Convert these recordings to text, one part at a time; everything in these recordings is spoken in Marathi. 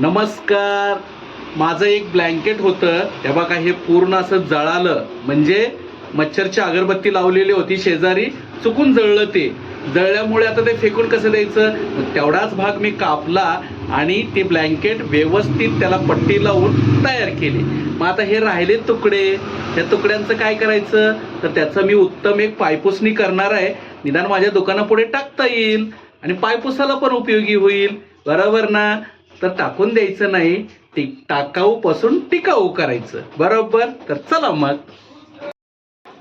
नमस्कार. माझं एक ब्लँकेट होतं. हे बघा हे पूर्ण असं जळालं. म्हणजे मच्छरची अगरबत्ती लावलेली होती शेजारी. चुकून जळलं ते. जळल्यामुळे आता ते फेकून कसं द्यायचं? तेवढाच भाग मी कापला आणि ते ब्लँकेट व्यवस्थित त्याला पट्टी लावून तयार केली. मग आता हे राहिले तुकडे. त्या तुकड्यांचं काय करायचं? तर त्याचं मी उत्तम एक पायपुसणी करणार आहे. निदान माझ्या दुकानापुढे टाकता येईल. आणि पायपुसाला पण उपयोगी होईल. बरोबर ना? तर टाकून द्यायचं नाही टिक टाकाऊ पासून टिकाऊ करायचं. बरोबर? तर चला मग.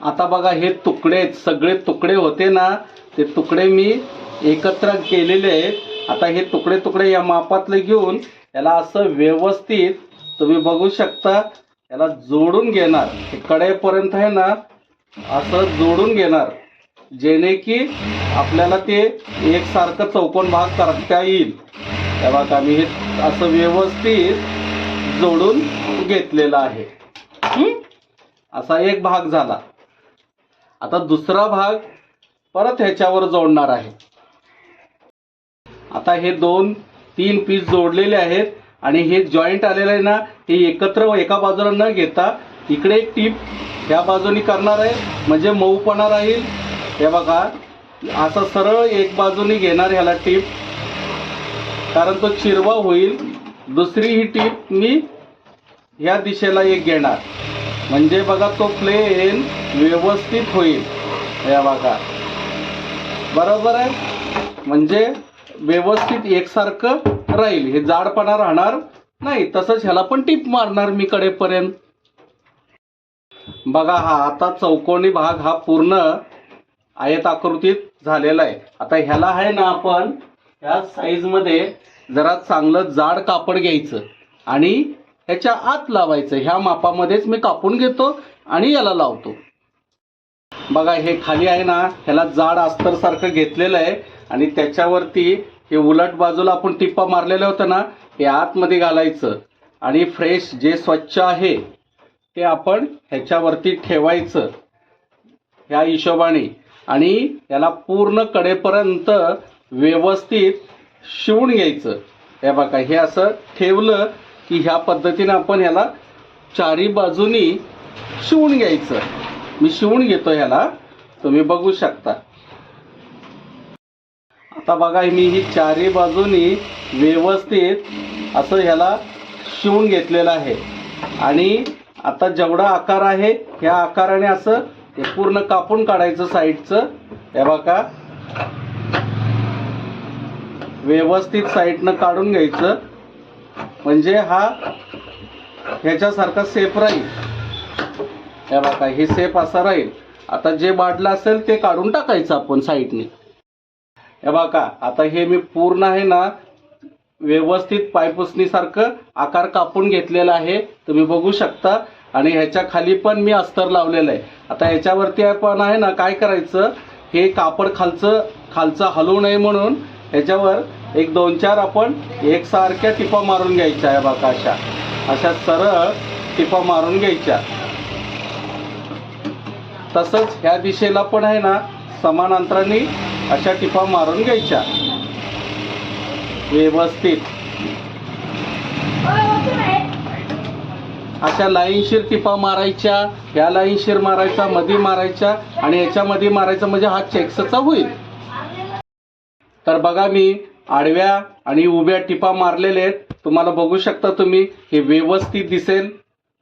आता बघा हे तुकडे सगळे तुकडे होते ना ते तुकडे मी एकत्र केलेले आहेत. आता हे तुकडे तुकडे या मापातले घेऊन याला असं व्यवस्थित तुम्ही बघू शकता याला जोडून घेणार. हे कडेपर्यंत आहे ना असं जोडून घेणार. जेणे की आपल्याला ते एकसारखं चौकोन भाग करता येईल. तेव्हा आम्ही मी हे असं व्यवस्थित जोडून घेतलेलं आहे. असा एक भाग झाला. आता दुसरा भाग परत ह्याच्यावर जोडणार आहे. आता हे दोन तीन पीस जोडलेले आहेत आणि हे जॉईंट आलेलं आहे ना हे एकत्र एका बाजूला न घेता इकडे एक टीप ह्या बाजूनी करणार आहे. म्हणजे मऊपणा राहील हे बघा असं सरळ एक बाजूनी घेणार ह्याला टीप कारण तो चिरवा होईल. दुसरी ही टीप मी ह्या दिशेला एक घेणार. म्हणजे बघा तो प्लेन व्यवस्थित होईल. या बघा. बरोबर आहे? म्हणजे व्यवस्थित एकसारखं राहील. हे जाडपणा राहणार नाही. तसंच ह्याला पण टीप मारणार मी कडेपर्यंत. बघा हा आता चौकोनी भाग हा पूर्ण आयत आकृतीत झालेला आहे. आता ह्याला आहे ना आपण ह्या साईजमध्ये जरा चांगलं जाड कापड घ्यायचं आणि ह्याच्या आत लावायचं. ह्या मापामध्येच मी कापून घेतो आणि याला लावतो. बघा हे खाली आहे ना ह्याला जाड अस्तरसारखं घेतलेलं आहे आणि त्याच्यावरती हे उलट बाजूला आपण टिप्पा मारलेलं होतं ना हे आतमध्ये घालायचं आणि फ्रेश जे स्वच्छ आहे ते आपण ह्याच्यावरती ठेवायचं ह्या हिशोबाने. आणि याला पूर्ण कडेपर्यंत व्यवस्थित शिवून घ्यायचं. हे बघा हे असं ठेवलं की ह्या पद्धतीने आपण ह्याला चारी बाजूनी शिवून घ्यायचं. मी शिवून घेतो ह्याला. तुम्ही बघू शकता. आता बघा मी ही चारी बाजूनी व्यवस्थित असं ह्याला शिवून घेतलेलं आहे. आणि आता जेवढा आकार आहे ह्या आकाराने असं हे पूर्ण कापून काढायचं साईडचं. हे बघा व्यवस्थित साईडनं काढून घ्यायचं. म्हणजे हा ह्याच्यासारखा सेफ राहील. हे बघा हे सेफ असा राहील. आता जे बाटलं असेल ते काढून टाकायचं आपण साईडने. हे बघा आता हे मी पूर्ण आहे ना व्यवस्थित पायपुसणीसारखं आकार कापून घेतलेला आहे. तुम्ही बघू शकता. आणि ह्याच्या खाली पण मी अस्तर लावलेलं आहे. आता ह्याच्यावरती आपण आहे ना काय करायचं? हे कापड खालचं खालचं हलवू नये म्हणून ह्याच्यावर एक दोन चार आपण एकसारख्या टिपा मारून घ्यायच्या आहे बघा अशा. अशा सरळ टिपा मारून घ्यायच्या. तसंच ह्या दिशेला पण आहे ना समान अंतराने अशा टिपा मारून घ्यायच्या. व्यवस्थित. अशा लाईनशीर टिपा मारायच्या ह्या लाईनशीर मारायचा मध्ये मारायच्या आणि याच्यामध्ये मारायचं म्हणजे हा चेक्सचा होईल. तर बघा मी आडव्या आणि उभ्या टिपा मारलेले आहेत. तुम्हाला बघू शकता तुम्ही हे व्यवस्थित दिसेल.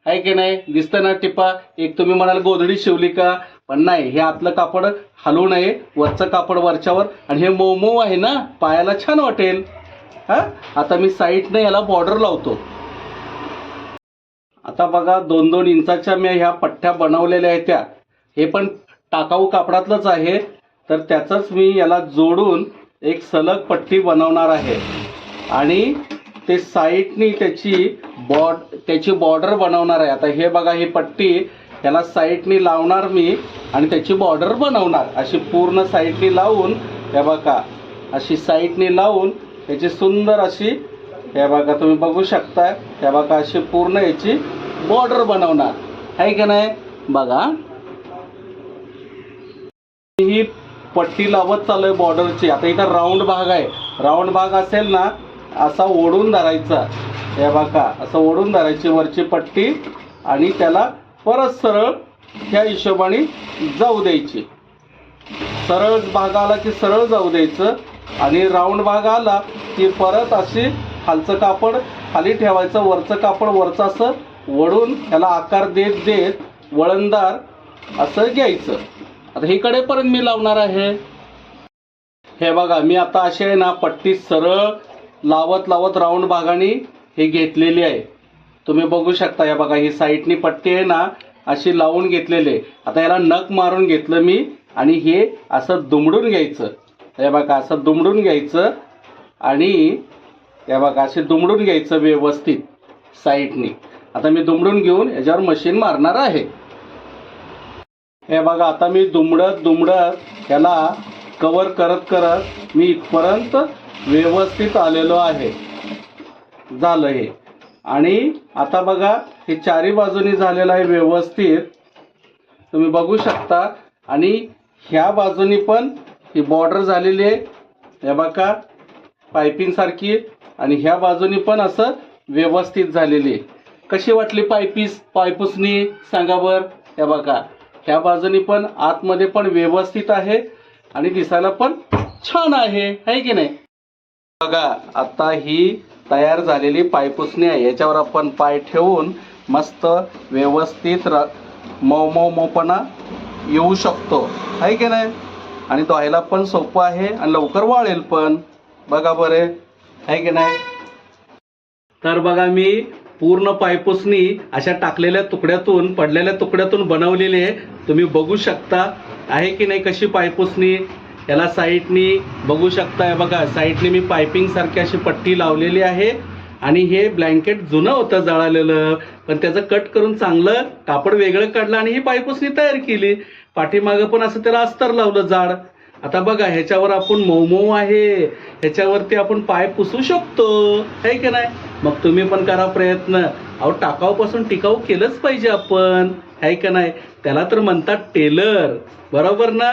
आहे की नाही? दिसतं ना टिपा? एक तुम्ही म्हणाल गोधडी शिवली का? पण नाही हे आतलं कापड हलवू नये वरचं कापड वरच्यावर. आणि हे मऊ आहे ना? पायाला छान वाटेल. हा? आता मी साईडनं याला बॉर्डर लावतो. आता बघा दोन दोन इंचाच्या मी ह्या पठ्ठ्या बनवलेल्या आहेत त्या. हे पण टाकाऊ कापडातलंच आहे. तर त्याचंच मी याला जोडून एक सलग पट्टी बनवणार आहे. आणि ते साईडनी त्याची बॉड त्याची बॉर्डर बनवणार आहे. आता हे बघा ही पट्टी त्याला साईडनी लावणार मी आणि त्याची बॉर्डर बनवणार. अशी पूर्ण साईडनी लावून हे बघा अशी साईडनी लावून त्याची सुंदर अशी हे बघा तुम्ही बघू शकता हे बघा अशी पूर्ण याची बॉर्डर बनवणार. आहे की नाही? बघा. ही पट्टी लावत चालू आहे बॉर्डरची आता इथं राऊंड भाग आहे. राऊंड भाग असेल ना असा ओढून धरायचा. हे बघा असं ओढून धरायची वरची पट्टी आणि त्याला परत सरळ ह्या हिशोबाने जाऊ द्यायची. सरळ भाग आला की सरळ जाऊ द्यायचं. आणि राऊंड भाग आला की परत अशी खालचं कापड खाली ठेवायचं. वरचं कापड वरचं असं वळून त्याला आकार देत देत वळणदार असं घ्यायचं. आता हे कडेपर्यंत मी लावणार आहे. हे बघा मी आता अशी आहे ना पट्टी सरळ लावत लावत राऊंड भागाने हे घेतलेली आहे. तुम्ही बघू शकता हे बघा ही साईडनी पट्टी आहे ना अशी लावून घेतलेली आहे. आता याला नख मारून घेतलं मी आणि हे असं दुमडून घ्यायचं. हे बघा असं दुमडून घ्यायचं आणि हे बघा असे दुमडून घ्यायचं व्यवस्थित साईडनी. आता मी दुमडून घेऊन याच्यावर मशीन मारणार आहे. हे बघा आता मी दुमडत दुमडत याला कवर करत करत मी इथपर्यंत व्यवस्थित आलेलो आहे. झालं हे. आणि आता बघा हे चारी बाजूनी झालेलं आहे व्यवस्थित. तुम्ही बघू शकता. आणि ह्या बाजूनी पण ही बॉर्डर झालेली आहे. हे बघा पायपिंग सारखी आणि ह्या बाजूनी पण असं व्यवस्थित झालेली आहे. कशी वाटली पायपीस पायपुसनी सांगा बरं. हे बघा. ह्या बाजूनी पण आतमध्ये पण व्यवस्थित आहे आणि दिसायला पण छान आहे है की नाही? बघा आता ही तयार झालेली पायपुसणी आहे. याच्यावर आपण पाय ठेवून मस्त व्यवस्थित र मऊ मऊ मऊपणा येऊ शकतो. आहे की नाही? आणि धुवायला पण सोपं आहे आणि लवकर वाळेल पण. बघा बरे. आहे की नाही? तर बघा मी पूर्ण पायपुसनी अशा टाकलेल्या तुकड्यातून पडलेल्या तुकड्यातून बनवलेली आहे. तुम्ही बघू शकता आहे की नाही कशी पायपुसनी याला साईडनी बघू शकता बघा साईडनी मी पायपिंगसारखी अशी पट्टी लावलेली आहे. आणि हे ब्लँकेट जुनं होतं जळालेलं पण त्याचं कट करून चांगलं कापड वेगळं काढलं आणि ही पायपुसणी तयार केली. पाठीमागं पण असं त्याला अस्तर लावलं जाड. आता बघा ह्याच्यावर आपण मऊ मऊ आहे. ह्याच्यावरती आपण पाय पुसू शकतो. आहे की नाही? मग तुम्ही पण करा प्रयत्न. अहो टाकाऊपासून टिकाऊ केलंच पाहिजे आपण. आहे का नाही? त्याला तर म्हणतात टेलर. बरोबर ना?